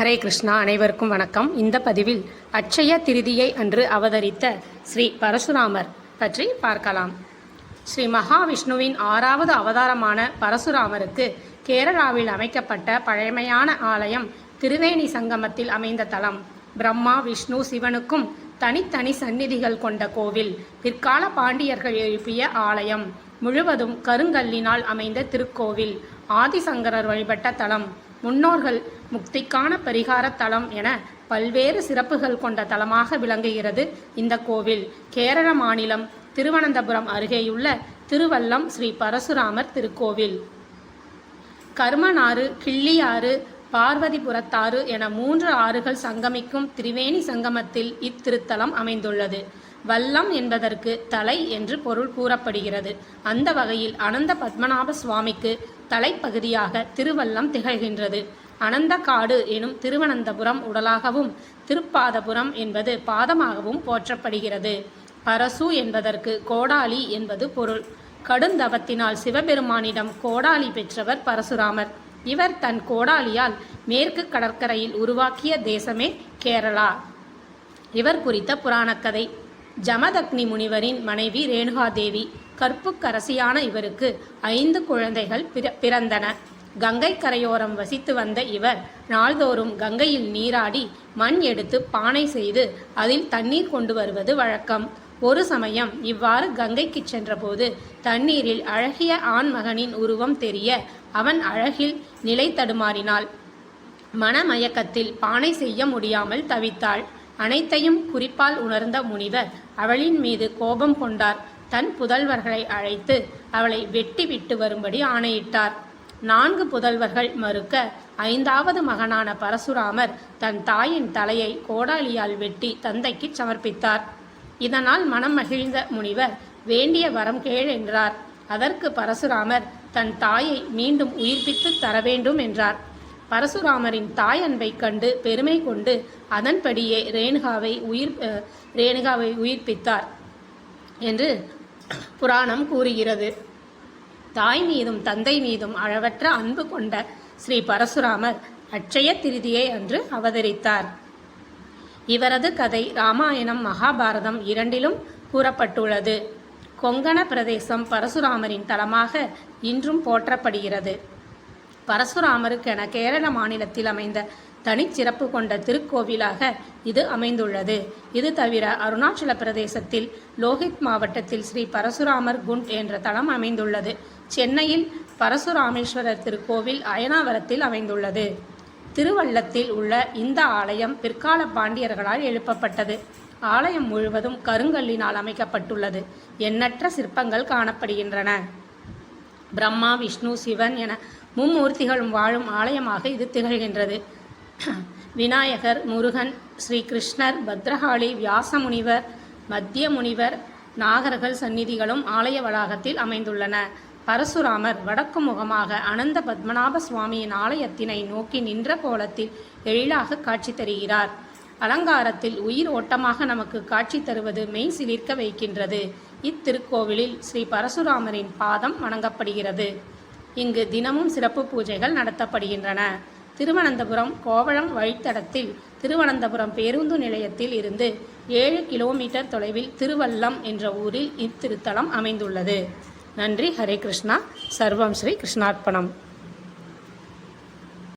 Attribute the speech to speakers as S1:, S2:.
S1: ஹரே கிருஷ்ணா அனைவருக்கும் வணக்கம். இந்த பதிவில் அட்சய திருதியை அன்று அவதரித்த ஸ்ரீ பரசுராமர் பற்றி பார்க்கலாம். ஸ்ரீ மகாவிஷ்ணுவின் ஆறாவது அவதாரமான பரசுராமருக்கு கேரளாவில் அமைக்கப்பட்ட பழமையான ஆலயம் திருவேணி சங்கமத்தில் அமைந்த தலம். பிரம்மா விஷ்ணு சிவனுக்கும் தனித்தனி சந்நிதிகள் கொண்ட கோவில். பிற்கால பாண்டியர்கள் எழுப்பிய ஆலயம். முழுவதும் கருங்கல்லினால் அமைந்த திருக்கோவில். ஆதிசங்கரர் வழிபட்ட தலம். முன்னோர்கள் முக்திக்கான பரிகார தலம் என பல்வேறு சிறப்புகள் கொண்ட தலமாக விளங்குகிறது இந்த கோவில். கேரள மாநிலம் திருவனந்தபுரம் அருகேயுள்ள திருவல்லம் ஸ்ரீ பரசுராமர் திருக்கோவில். கர்மனாறு கிள்ளியாறு பார்வதிபுரத்தாறு என மூன்று ஆறுகள் சங்கமிக்கும் திரிவேணி சங்கமத்தில் இத்திருத்தலம் அமைந்துள்ளது. வல்லம் என்பதற்கு தலை என்று பொருள் கூறப்படுகிறது. அந்த வகையில் அனந்த பத்மநாப சுவாமிக்கு தலைப்பகுதியாக திருவல்லம் திகழ்கின்றது. அனந்தகாடு எனும் திருவனந்தபுரம் உடலாகவும் திருப்பாதபுரம் என்பது பாதமாகவும் போற்றப்படுகிறது. பரசு என்பதற்கு கோடாலி என்பது பொருள். கடுந்தவத்தினால் சிவபெருமானிடம் கோடாலி பெற்றவர் பரசுராமர். இவர் தன் கோடாலியால் மேற்கு கடற்கரையில் உருவாக்கிய தேசமே கேரளா. இவர் குறித்த புராணக்கதை. ஜமதக்னி முனிவரின் மனைவி ரேணுகாதேவி கற்புக்கரசியான இவருக்கு ஐந்து குழந்தைகள் பிற- பிறந்தன. கங்கை கரையோரம் வசித்து வந்த இவர் நாள்தோறும் கங்கையில் நீராடி மண் எடுத்து பானை செய்து அதில் தண்ணீர் கொண்டு வருவது வழக்கம். ஒரு சமயம் இவ்வாறு கங்கைக்கு சென்றபோது தண்ணீரில் அழகிய ஆண்மகனின் உருவம் தெரிய அவன் அழகில் நிலை தடுமாறினாள். மனமயக்கத்தில் பானை செய்ய முடியாமல் தவித்தாள். அனைத்தையும் குறிப்பால் உணர்ந்த முனிவர் அவளின் மீது கோபம் கொண்டார். தன் புதல்வர்களை அழைத்து அவளை வெட்டி விட்டு வரும்படி ஆணையிட்டார். நான்கு புதல்வர்கள் மறுக்க ஐந்தாவது மகனான பரசுராமர் தன் தாயின் தலையை கோடாலியால் வெட்டி தந்தைக்கு சமர்ப்பித்தார். இதனால் மனம் மகிழ்ந்த முனிவர் வேண்டிய வரம் கேள் என்றார். அதற்கு பரசுராமர் தன் தாயை மீண்டும் உயிர்ப்பித்து தர வேண்டும் என்றார். பரசுராமரின் தாய் அன்பை கண்டு பெருமை கொண்டு அதன்படியே ரேணுகாவை உயிர் ரேணுகாவை உயிர்ப்பித்தார் என்று புராணம் கூறுகிறது. தாய் மீதும் தந்தை மீதும் அளவற்ற அன்பு கொண்ட ஸ்ரீ பரசுராமர் அட்சய திருதியை அன்று அவதரித்தார். இவரது கதை ராமாயணம் மகாபாரதம் இரண்டிலும் கூறப்பட்டுள்ளது. கொங்கண பிரதேசம் பரசுராமரின் தலமாக இன்றும் போற்றப்படுகிறது. பரசுராமருக்கென கேரள மாநிலத்தில் அமைந்த தனிச்சிறப்பு கொண்ட திருக்கோவிலாக இது அமைந்துள்ளது. இது தவிர அருணாச்சல பிரதேசத்தில் லோஹித் மாவட்டத்தில் ஸ்ரீ பரசுராமர் குண்ட் என்ற தலம் அமைந்துள்ளது. சென்னையில் பரசுராமேஸ்வரர் திருக்கோவில் அயனாவரத்தில் அமைந்துள்ளது. திருவள்ளத்தில் உள்ள இந்த ஆலயம் பிற்கால பாண்டியர்களால் எழுப்பப்பட்டது. ஆலயம் முழுவதும் கருங்கல்லினால் அமைக்கப்பட்டுள்ளது. எண்ணற்ற சிற்பங்கள் காணப்படுகின்றன. பிரம்மா விஷ்ணு சிவன் என மும்மூர்த்திகளும் வாழும் ஆலயமாக இது திகழ்கின்றது. விநாயகர் முருகன் ஸ்ரீகிருஷ்ணர் பத்ரகாளி வியாசமுனிவர் மத்திய முனிவர் நாகர்கள் சந்நிதிகளும் ஆலய வளாகத்தில் அமைந்துள்ளன. பரசுராமர் வடக்கு முகமாக அனந்த பத்மநாப சுவாமியின் ஆலயத்தினை நோக்கி நின்ற கோலத்தில் எழிலாக காட்சி தருகிறார். அலங்காரத்தில் உயிர் ஓட்டமாக நமக்கு காட்சி தருவது மெய் சிலிர்க்க வைக்கின்றது. இத்திருக்கோவிலில் ஸ்ரீ பரசுராமரின் பாதம் வணங்கப்படுகிறது. இங்கு தினமும் சிறப்பு பூஜைகள் நடத்தப்படுகின்றன. திருவனந்தபுரம் கோவளம் வழித்தடத்தில் திருவனந்தபுரம் பேருந்து நிலையத்தில் இருந்து ஏழு கிலோமீட்டர் தொலைவில் திருவல்லம் என்ற ஊரில் இத்திருத்தலம் அமைந்துள்ளது. நன்றி. ஹரே கிருஷ்ணா. சர்வம் ஸ்ரீ கிருஷ்ணார்ப்பணம்.